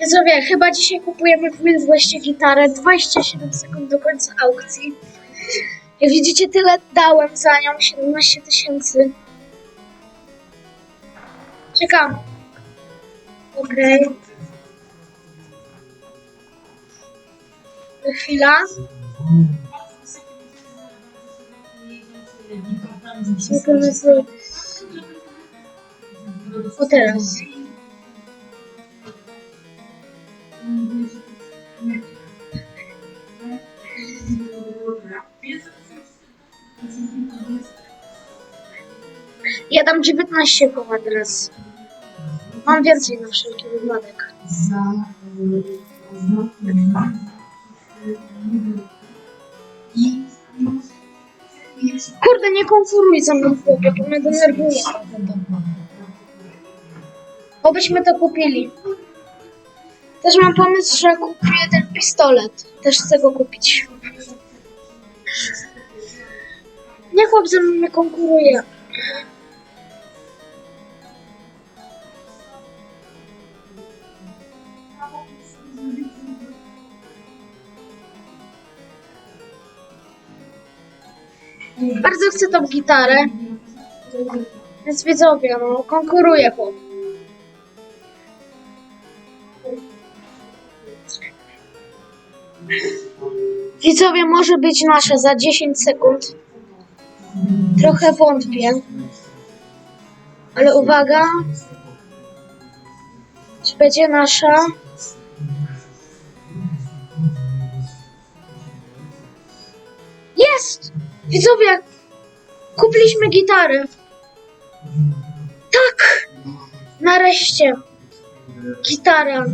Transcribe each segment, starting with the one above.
Widzowie, chyba dzisiaj kupujemy w Midwestie gitarę 27 sekund do końca aukcji. Jak widzicie, tyle dałem za nią, 17 tysięcy. Czekam. Okej. Chwila. Czekamy sobie. O teraz. Dam 19 koła teraz. Mam więcej na wszelki wypadek. Kurde, nie konfuruj ze mną chłopie, to mnie denerwuje. Obyśmy to kupili. Też mam pomysł, że kupię ten pistolet. Też chcę go kupić. Nie chłop ze mną nie konkuruje. Bardzo chcę tą gitarę. Więc widzowie, no, konkuruję chłop. Widzowie, może być nasza za 10 sekund. Trochę wątpię. Ale uwaga. Czy będzie nasza? Jest! Widzowie, kupiliśmy gitarę. Tak! Nareszcie. Gitara.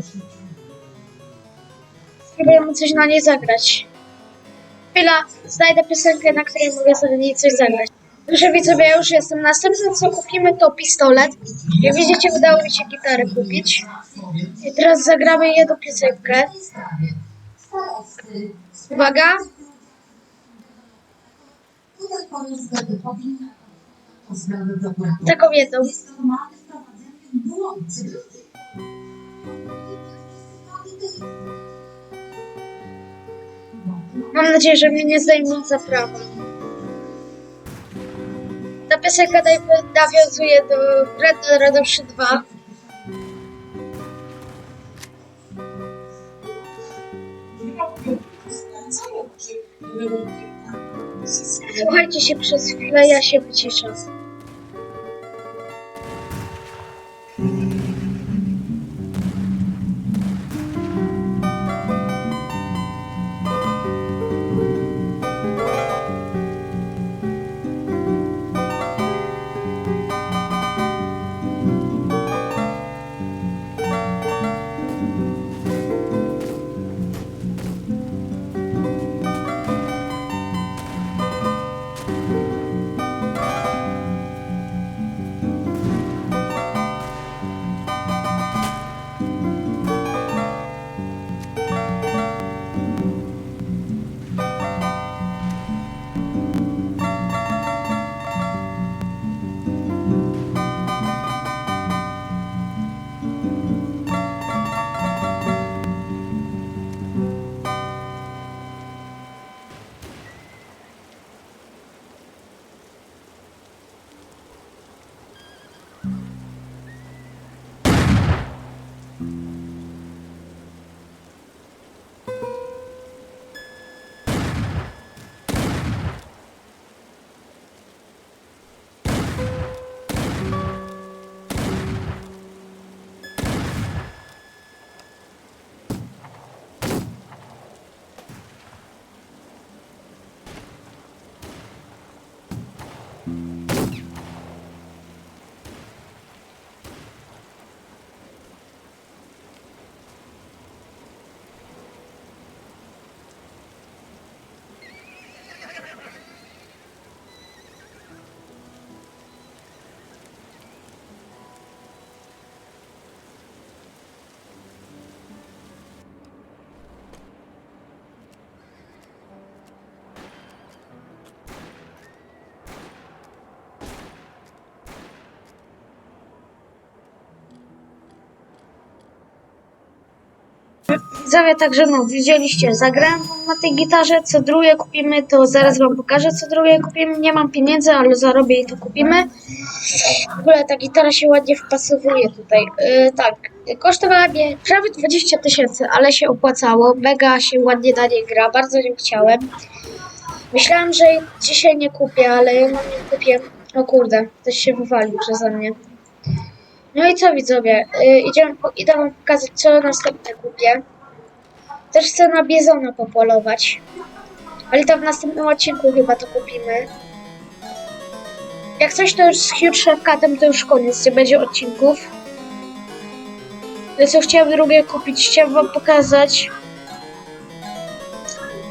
Spróbujemy coś na niej zagrać. Chwila, znajdę piosenkę, na której mogę sobie coś zagrać. Proszę widzowie, ja już jestem. Następne co kupimy to pistolet. Jak widzicie, udało mi się gitarę kupić. I teraz zagramy jedną piosenkę. Uwaga. W błąd. Mam nadzieję, że mnie nie zdejmą za prawo. Ta piosenka nawiązuje do Red Dead Redemption 2. Słuchajcie się przez chwilę, ja się wyciszę. Widzowie, także no, widzieliście, zagrałem na tej gitarze, co drugie kupimy, to zaraz wam pokażę, co drugie kupimy. Nie mam pieniędzy, ale zarobię i to kupimy. W ogóle ta gitara się ładnie wpasowuje tutaj. Yy, tak, kosztowała mnie prawie 20 tysięcy, ale się opłacało. Mega się ładnie na niej gra, bardzo nią chciałem. Myślałam, że dzisiaj nie kupię, ale ją nie kupię. O kurde, ktoś się wywalił przeze mnie. No i co widzowie, yy, idziemy, po, idę wam pokazać co następne kupię. Też chcę na Bizona popolować. Ale to w następnym odcinku chyba to kupimy. Jak coś to już z Huge Shotcutem to już koniec, nie będzie odcinków. Ale co chciałem drugie kupić, chciałem wam pokazać.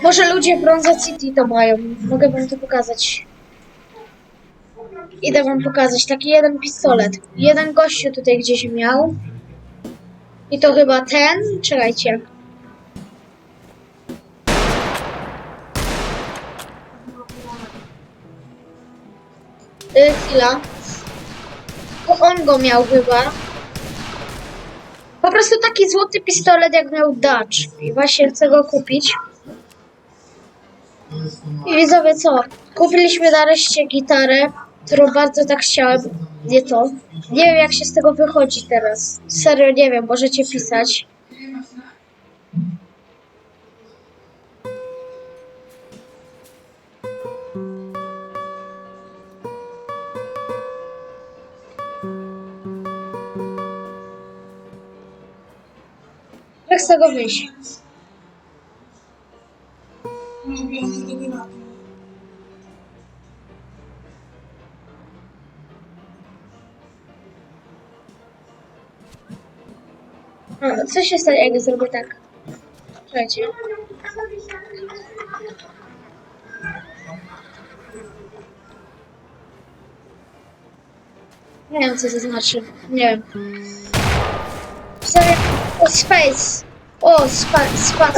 Może ludzie w Bronze City to mają, mogę wam to pokazać. Idę wam pokazać taki jeden pistolet. Jeden gościu tutaj gdzieś miał. I to chyba ten. Czekajcie. Y, chwila. On go miał chyba. Po prostu taki złoty pistolet jak miał Dutch. I właśnie chcę go kupić. I widzowie co? Kupiliśmy nareszcie gitarę, którą bardzo tak chciałem. Nie to. Nie wiem jak się z tego wychodzi teraz. Serio nie wiem, możecie pisać. Jak z tego wyjść? Co się stanie, jak zrobię tak? Czekajcie. Nie wiem, co to znaczy. Nie wiem. Sobie... O, space! O, spa, spac.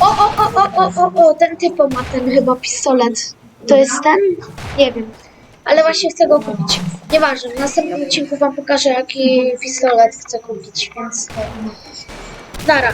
O, o, o, o, o, o, o, ten typo ma ten chyba pistolet. To jest ten? Nie wiem. Ale właśnie chcę go kupić. Nieważne, w następnym odcinku wam pokażę, jaki pistolet chcę kupić, więc... Nara.